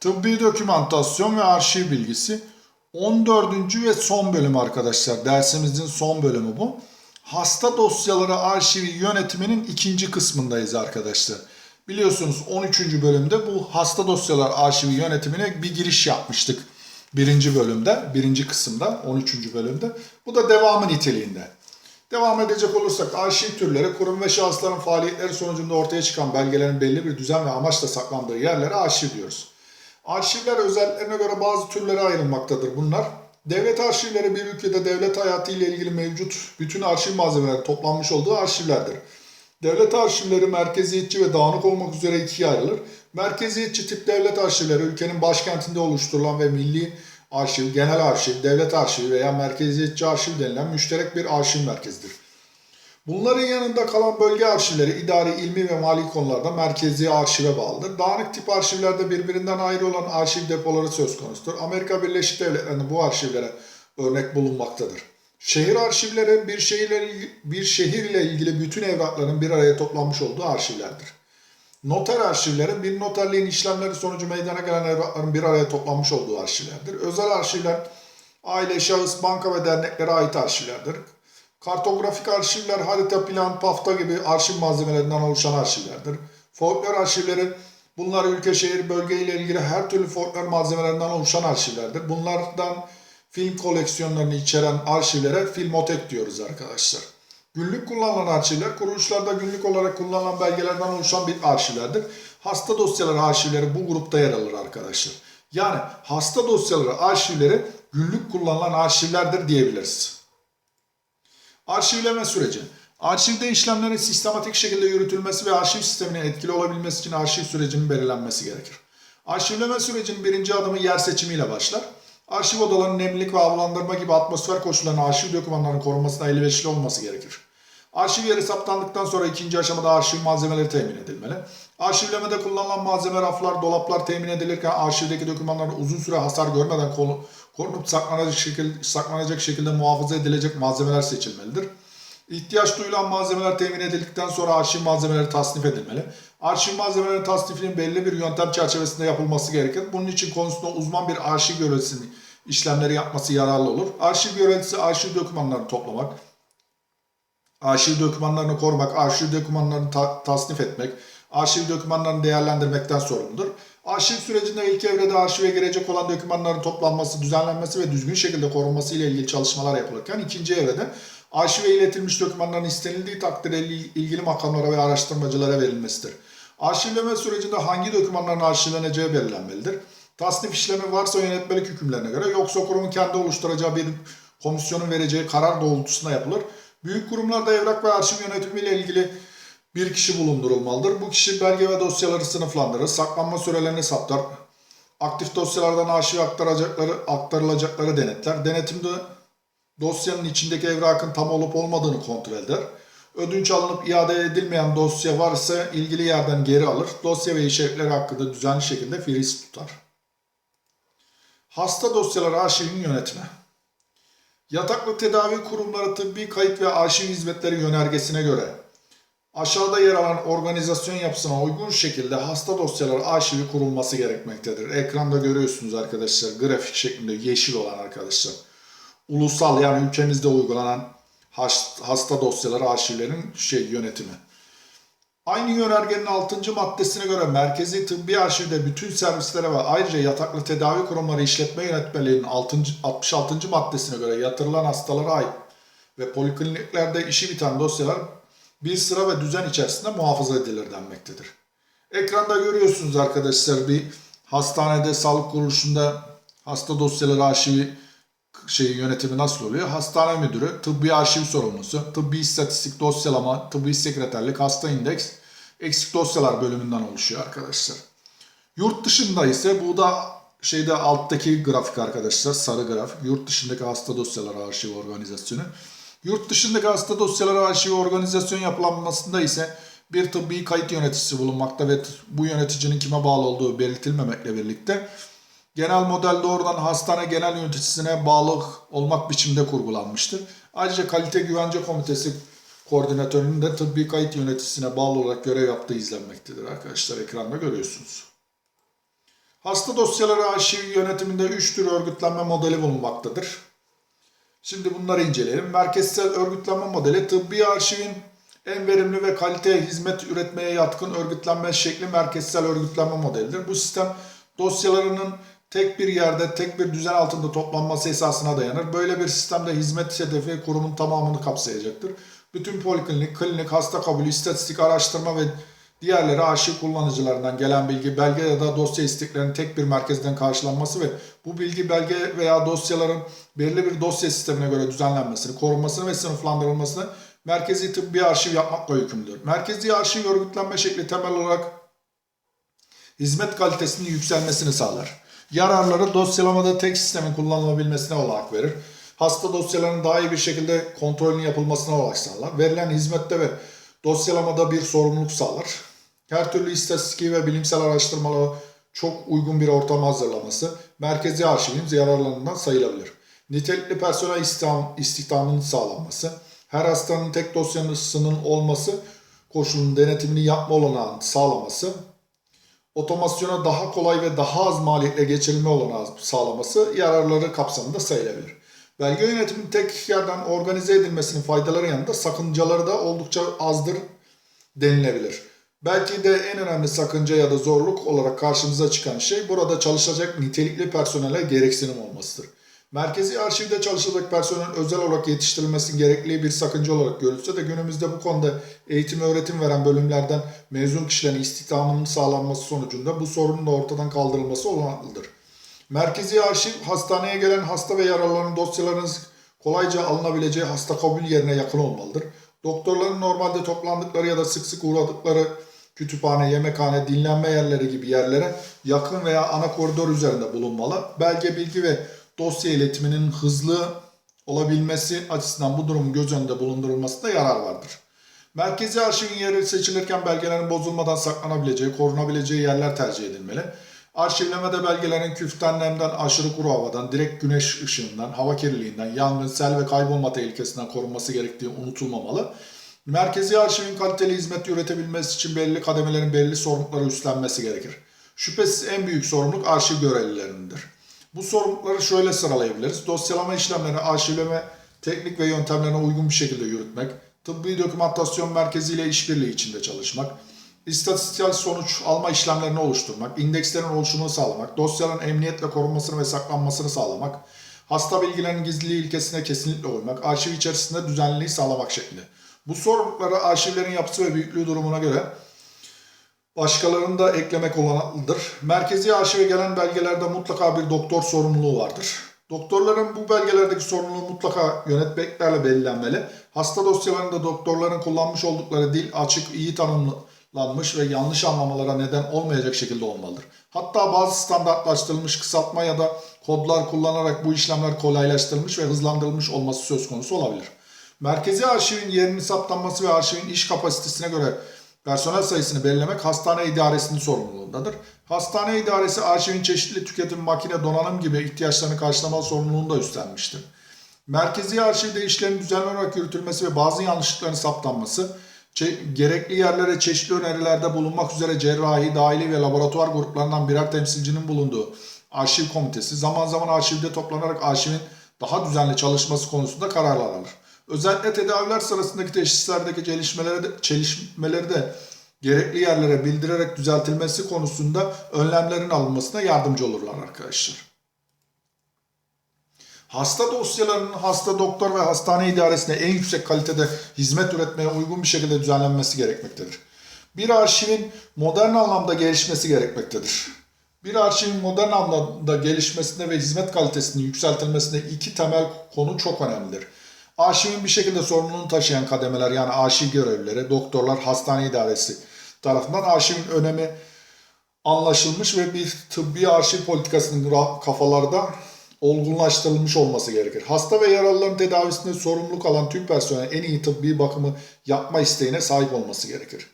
Tıbbi dokümantasyon ve arşiv bilgisi 14. ve son bölüm arkadaşlar. Dersimizin son bölümü bu. Hasta dosyaları arşivi yönetiminin ikinci kısmındayız arkadaşlar. Biliyorsunuz 13. bölümde bu hasta dosyalar arşivi yönetimine bir giriş yapmıştık. Birinci bölümde, birinci kısımda, 13. bölümde. Bu da devamı niteliğinde. Devam edecek olursak arşiv türleri, kurum ve şahısların faaliyetleri sonucunda ortaya çıkan belgelerin belli bir düzen ve amaçla saklandığı yerlere arşiv diyoruz. Arşivler özelliklerine göre bazı türlere ayrılmaktadır bunlar. Devlet arşivleri bir ülkede devlet hayatı ile ilgili mevcut bütün arşiv malzemeleri toplanmış olduğu arşivlerdir. Devlet arşivleri merkeziyetçi ve dağınık olmak üzere ikiye ayrılır. Merkeziyetçi tip devlet arşivleri ülkenin başkentinde oluşturulan ve milli arşiv, genel arşiv, devlet arşivi veya merkeziyetçi arşiv denilen müşterek bir arşiv merkezidir. Bunların yanında kalan bölge arşivleri idari, ilmi ve mali konularda merkezi arşive bağlıdır. Dağınık tip arşivlerde birbirinden ayrı olan arşiv depoları söz konusudur. Amerika Birleşik Devletleri'nde bu arşivlere örnek bulunmaktadır. Şehir arşivleri bir şehirle, bir şehirle ilgili bütün evrakların bir araya toplanmış olduğu arşivlerdir. Noter arşivleri bir noterliğin işlemleri sonucu meydana gelen evrakların bir araya toplanmış olduğu arşivlerdir. Özel arşivler aile, şahıs, banka ve derneklere ait arşivlerdir. Kartografik arşivler harita, plan, pafta gibi arşiv malzemelerinden oluşan arşivlerdir. Folklor arşivleri bunlar ülke, şehir, bölge ile ilgili her türlü folklor malzemelerinden oluşan arşivlerdir. Bunlardan film koleksiyonlarını içeren arşivlere filmotek diyoruz arkadaşlar. Günlük kullanılan arşivler kuruluşlarda günlük olarak kullanılan belgelerden oluşan bir arşivlerdir. Hasta dosyaları arşivleri bu grupta yer alır arkadaşlar. Yani hasta dosyaları arşivleri günlük kullanılan arşivlerdir diyebiliriz. Arşivleme süreci. Arşivde işlemlerin sistematik şekilde yürütülmesi ve arşiv sisteminin etkili olabilmesi için arşiv sürecinin belirlenmesi gerekir. Arşivleme sürecinin birinci adımı yer seçimiyle başlar. Arşiv odalarının nemlilik ve havalandırma gibi atmosfer koşullarının arşiv dokümanlarının korunmasına elverişli olması gerekir. Arşiv yeri saptandıktan sonra ikinci aşamada arşiv malzemeleri temin edilmeli. Arşivlemede kullanılan malzeme raflar, dolaplar temin edilirken arşivdeki dokümanların uzun süre hasar görmeden korunup saklanacak şekilde, saklanacak şekilde muhafaza edilecek malzemeler seçilmelidir. İhtiyaç duyulan malzemeler temin edildikten sonra arşiv malzemeleri tasnif edilmeli. Arşiv malzemelerinin tasnifinin belli bir yöntem çerçevesinde yapılması gerekir. Bunun için konusunda uzman bir arşiv görevlisinin işlemleri yapması yararlı olur. Arşiv görevlisi arşiv dokümanlarını toplamak, arşiv dokümanlarını korumak, arşiv dokümanlarını ta- tasnif etmek, arşiv dokümanlarını değerlendirmekten sorumludur. Arşiv sürecinde ilk evrede arşive girecek olan dokümanların toplanması, düzenlenmesi ve düzgün şekilde korunması ile ilgili çalışmalar yapılırken ikinci evrede arşive iletilmiş dokümanların istenildiği takdirde il- ilgili makamlara ve araştırmacılara verilmesidir. Arşivleme sürecinde hangi dokümanların arşivleneceği belirlenmelidir. Tasnif işlemi varsa yönetmelik hükümlerine göre yoksa kurumun kendi oluşturacağı bir komisyonun vereceği karar doğrultusunda yapılır. Büyük kurumlarda evrak ve arşiv yönetimi ile ilgili bir kişi bulundurulmalıdır. Bu kişi belge ve dosyaları sınıflandırır, saklanma sürelerini saptar, aktif dosyalardan arşive aktaracakları, aktarılacakları denetler, denetimde dosyanın içindeki evrakın tam olup olmadığını kontrol eder. Ödünç alınıp iade edilmeyen dosya varsa ilgili yerden geri alır. Dosya ve içerikleri hakkında düzenli şekilde firis tutar. Hasta dosyaları arşivinin yönetimi. Yataklı tedavi kurumları tıbbi kayıt ve arşiv hizmetleri yönergesine göre aşağıda yer alan organizasyon yapısına uygun şekilde hasta dosyaları arşivi kurulması gerekmektedir. Ekranda görüyorsunuz arkadaşlar grafik şeklinde yeşil olan arkadaşlar. Ulusal yani ülkemizde uygulanan has- hasta dosyaları arşivlerin şey yönetimi. Aynı yönergenin 6. maddesine göre merkezi tıbbi arşivde bütün servislere ve ayrıca yataklı tedavi kurumları işletme yönetmeliğinin 6. 66. maddesine göre yatırılan hastalara ait ve polikliniklerde işi biten dosyalar bir sıra ve düzen içerisinde muhafaza edilir denmektedir. Ekranda görüyorsunuz arkadaşlar bir hastanede, sağlık kuruluşunda hasta dosyaları arşivi şey yönetimi nasıl oluyor? Hastane müdürü, tıbbi arşiv sorumlusu, tıbbi istatistik dosyalama, tıbbi sekreterlik, hasta indeks, eksik dosyalar bölümünden oluşuyor arkadaşlar. Yurt dışında ise bu da şeyde alttaki grafik arkadaşlar sarı grafik. Yurt dışındaki hasta dosyaları arşiv organizasyonu. Yurt dışındaki hasta dosyaları arşivi organizasyon yapılanmasında ise bir tıbbi kayıt yöneticisi bulunmakta ve bu yöneticinin kime bağlı olduğu belirtilmemekle birlikte genel model doğrudan hastane genel yöneticisine bağlı olmak biçimde kurgulanmıştır. Ayrıca kalite güvence komitesi koordinatörünün de tıbbi kayıt yöneticisine bağlı olarak görev yaptığı izlenmektedir arkadaşlar. Ekranda görüyorsunuz. Hasta dosyaları arşivi yönetiminde 3 tür örgütlenme modeli bulunmaktadır. Şimdi bunları inceleyelim. Merkezsel örgütlenme modeli tıbbi arşivin en verimli ve kaliteye hizmet üretmeye yatkın örgütlenme şekli merkezsel örgütlenme modelidir. Bu sistem dosyalarının tek bir yerde, tek bir düzen altında toplanması esasına dayanır. Böyle bir sistemde hizmet hedefi kurumun tamamını kapsayacaktır. Bütün poliklinik, klinik, hasta kabulü, istatistik, araştırma ve diğerleri arşiv kullanıcılarından gelen bilgi, belge ya da dosya isteklerinin tek bir merkezden karşılanması ve bu bilgi, belge veya dosyaların belirli bir dosya sistemine göre düzenlenmesini, korunmasını ve sınıflandırılmasını merkezi tıbbi arşiv yapmakla yükümlüdür. Merkezi arşiv örgütlenme şekli temel olarak hizmet kalitesinin yükselmesini sağlar. Yararları dosyalamada tek sistemin kullanılabilmesine olanak verir. Hasta dosyalarının daha iyi bir şekilde kontrolünün yapılmasına olanak sağlar. Verilen hizmette ve dosyalamada bir sorumluluk sağlar. Her türlü istatistiki ve bilimsel araştırmalara çok uygun bir ortam hazırlaması merkezi arşivin yararlarından sayılabilir. Nitelikli personel istihdam, istihdamının sağlanması, her hastanın tek dosyasının olması koşulunun denetimini yapma olanağını sağlaması, otomasyona daha kolay ve daha az maliyetle geçirilme olanağı sağlaması yararları kapsamında sayılabilir. Belge yönetiminin tek yerden organize edilmesinin faydaları yanında sakıncaları da oldukça azdır denilebilir. Belki de en önemli sakınca ya da zorluk olarak karşımıza çıkan şey burada çalışacak nitelikli personele gereksinim olmasıdır. Merkezi arşivde çalışacak personelin özel olarak yetiştirilmesi gerekli bir sakınca olarak görülse de günümüzde bu konuda eğitim öğretim veren bölümlerden mezun kişilerin istihdamının sağlanması sonucunda bu sorunun da ortadan kaldırılması olanaklıdır. Merkezi arşiv hastaneye gelen hasta ve yaralıların dosyalarının kolayca alınabileceği hasta kabul yerine yakın olmalıdır. Doktorların normalde toplandıkları ya da sık sık uğradıkları kütüphane, yemekhane, dinlenme yerleri gibi yerlere yakın veya ana koridor üzerinde bulunmalı. Belge, bilgi ve dosya iletiminin hızlı olabilmesi açısından bu durumun göz önünde bulundurulmasında yarar vardır. Merkezi arşivin yeri seçilirken belgelerin bozulmadan saklanabileceği, korunabileceği yerler tercih edilmeli. Arşivlemede belgelerin küften, nemden, aşırı kuru havadan, direkt güneş ışığından, hava kirliliğinden, yangın, sel ve kaybolma tehlikesinden korunması gerektiği unutulmamalı. Merkezi arşivin kaliteli hizmet üretebilmesi için belirli kademelerin belirli sorumlulukları üstlenmesi gerekir. Şüphesiz en büyük sorumluluk arşiv görevlilerindir. Bu sorumlulukları şöyle sıralayabiliriz. Dosyalama işlemlerini arşivleme teknik ve yöntemlerine uygun bir şekilde yürütmek, tıbbi dokümantasyon merkeziyle işbirliği içinde çalışmak, istatistiksel sonuç alma işlemlerini oluşturmak, indekslerin oluşumunu sağlamak, dosyaların emniyetle korunmasını ve saklanmasını sağlamak, hasta bilgilerinin gizliliği ilkesine kesinlikle uymak, arşiv içerisinde düzenliliği sağlamak şeklinde. Bu sorumlulukları arşivlerin yapısı ve büyüklüğü durumuna göre başkalarını da eklemek olanaklıdır. Merkezi arşive gelen belgelerde mutlaka bir doktor sorumluluğu vardır. Doktorların bu belgelerdeki sorumluluğu mutlaka yönetmeliklerle belirlenmeli. Hasta dosyalarında doktorların kullanmış oldukları dil açık, iyi tanımlanmış ve yanlış anlamalara neden olmayacak şekilde olmalıdır. Hatta bazı standartlaştırılmış kısaltma ya da kodlar kullanarak bu işlemler kolaylaştırılmış ve hızlandırılmış olması söz konusu olabilir. Merkezi arşivin yerinin saptanması ve arşivin iş kapasitesine göre personel sayısını belirlemek hastane idaresinin sorumluluğundadır. Hastane idaresi arşivin çeşitli tüketim, makine, donanım gibi ihtiyaçlarını karşılama sorumluluğunu da üstlenmiştir. Merkezi arşivde işlerin düzenli olarak yürütülmesi ve bazı yanlışlıkların saptanması, gerekli yerlere çeşitli önerilerde bulunmak üzere cerrahi, dahili ve laboratuvar gruplarından birer temsilcinin bulunduğu arşiv komitesi zaman zaman arşivde toplanarak arşivin daha düzenli çalışması konusunda kararlar alır. Özellikle tedaviler sırasındaki teşhislerdeki çelişmeleri de, çelişmeleri de gerekli yerlere bildirerek düzeltilmesi konusunda önlemlerin alınmasına yardımcı olurlar arkadaşlar. Hasta dosyalarının hasta doktor ve hastane idaresine en yüksek kalitede hizmet üretmeye uygun bir şekilde düzenlenmesi gerekmektedir. Bir arşivin modern anlamda gelişmesi gerekmektedir. Bir arşivin modern anlamda gelişmesinde ve hizmet kalitesinin yükseltilmesinde iki temel konu çok önemlidir. Arşivin bir şekilde sorumluluğunu taşıyan kademeler yani arşiv görevlileri, doktorlar, hastane idaresi tarafından arşivin önemi anlaşılmış ve bir tıbbi arşiv politikasının kafalarda olgunlaştırılmış olması gerekir. Hasta ve yaralıların tedavisinde sorumluluk alan tüm personel en iyi tıbbi bakımı yapma isteğine sahip olması gerekir.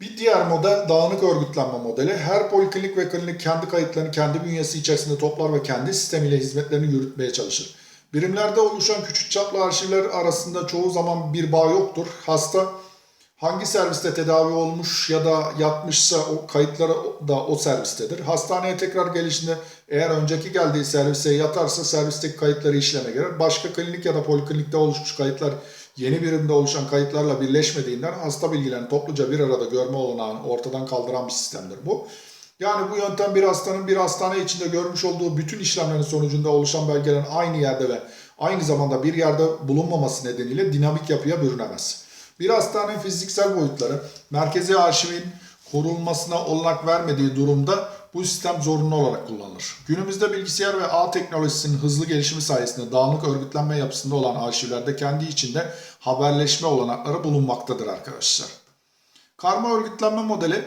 Bir diğer model dağınık örgütlenme modeli. Her poliklinik ve klinik kendi kayıtlarını kendi bünyesi içerisinde toplar ve kendi sistemiyle hizmetlerini yürütmeye çalışır. Birimlerde oluşan küçük çaplı arşivler arasında çoğu zaman bir bağ yoktur. Hasta Hangi serviste tedavi olmuş ya da yatmışsa o kayıtları da o servistedir. Hastaneye tekrar gelişinde eğer önceki geldiği servise yatarsa servisteki kayıtları işleme girer. Başka klinik ya da poliklinikte oluşmuş kayıtlar yeni birimde oluşan kayıtlarla birleşmediğinden hasta bilgilerini topluca bir arada görme olanağını ortadan kaldıran bir sistemdir bu. Yani bu yöntem bir hastanın bir hastane içinde görmüş olduğu bütün işlemlerin sonucunda oluşan belgelerin aynı yerde ve aynı zamanda bir yerde bulunmaması nedeniyle dinamik yapıya bürünemez. Bir hastanenin fiziksel boyutları merkezi arşivin korunmasına olanak vermediği durumda bu sistem zorunlu olarak kullanılır. Günümüzde bilgisayar ve ağ teknolojisinin hızlı gelişimi sayesinde dağınık örgütlenme yapısında olan arşivlerde kendi içinde haberleşme olanakları bulunmaktadır arkadaşlar. Karma örgütlenme modeli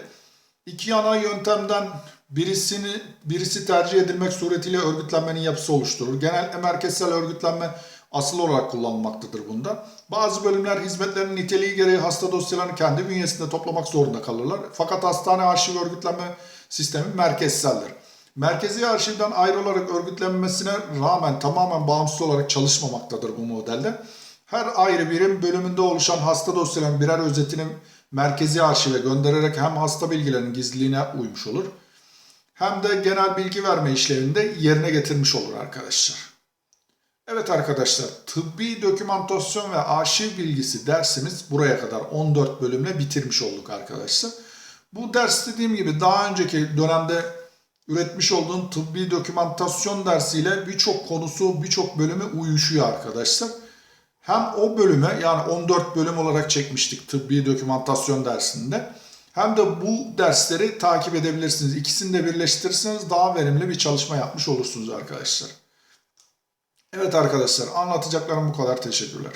iki ana yöntemden birisini birisi tercih edilmek suretiyle örgütlenmenin yapısı oluşturur. Genellikle merkezsel örgütlenme asıl olarak kullanılmaktadır bunda. Bazı bölümler hizmetlerin niteliği gereği hasta dosyalarını kendi bünyesinde toplamak zorunda kalırlar. Fakat hastane arşiv örgütlenme sistemi merkezseldir. Merkezi arşivden ayrı olarak örgütlenmesine rağmen tamamen bağımsız olarak çalışmamaktadır bu modelde. Her ayrı birim bölümünde oluşan hasta dosyalarının birer özetini merkezi arşive göndererek hem hasta bilgilerinin gizliliğine uymuş olur hem de genel bilgi verme işlevini de yerine getirmiş olur arkadaşlar. Evet arkadaşlar, tıbbi dokümantasyon ve arşiv bilgisi dersimiz buraya kadar 14 bölümle bitirmiş olduk arkadaşlar. Bu ders dediğim gibi daha önceki dönemde üretmiş olduğum tıbbi dokümantasyon dersiyle birçok konusu, birçok bölümü uyuşuyor arkadaşlar. Hem o bölüme yani 14 bölüm olarak çekmiştik tıbbi dokümantasyon dersinde. Hem de bu dersleri takip edebilirsiniz. İkisini de birleştirirseniz daha verimli bir çalışma yapmış olursunuz arkadaşlar. Evet arkadaşlar anlatacaklarım bu kadar. Teşekkürler.